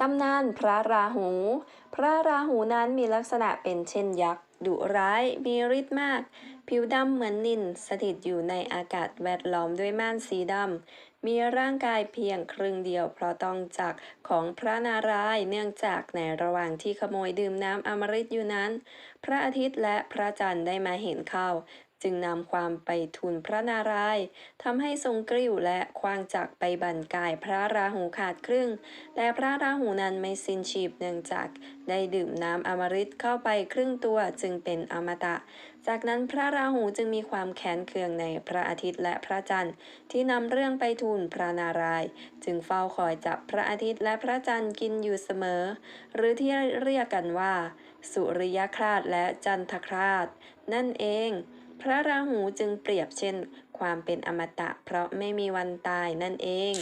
ตำนานพระราหู พระราหูนั้นมีลักษณะเป็นเช่นยักษ์ ดุร้าย มีฤทธิ์มาก ผิวดำเหมือนนินสถิตอยู่ในอากาศแวดล้อมด้วยม่านสีดำ มีร่างกายเพียงครึ่งเดียว เพราะต้องจากของพระนารายณ์เนื่องจากในระหว่างที่ขโมยดื่มน้ำอมฤตอยู่นั้น พระอาทิตย์และพระจันทร์ได้มาเห็นเข้า จึงนำความไปทูลพระนารายณ์ทำให้ทรงกริ้วและควางจักไปบั่นกายพระราหูขาดครึ่ง แต่พระราหูนั้นไม่สิ้นชีพเนื่องจากได้ดื่มน้ำอมฤตเข้าไปครึ่งตัวจึงเป็นอมตะ จากนั้นพระราหูจึงมีความแค้นเคืองในพระอาทิตย์และพระจันทร์ ที่นำเรื่องไปทูลพระนารายณ์จึงเฝ้าคอยจับพระอาทิตย์และพระจันทร์กินอยู่เสมอ หรือที่เรียกกันว่า สุริยคราสและจันทคราสนั่นเอง พระราหูจึงเปรียบเช่น ความเป็นอมตะ เพราะไม่มีวันตายนั่นเอง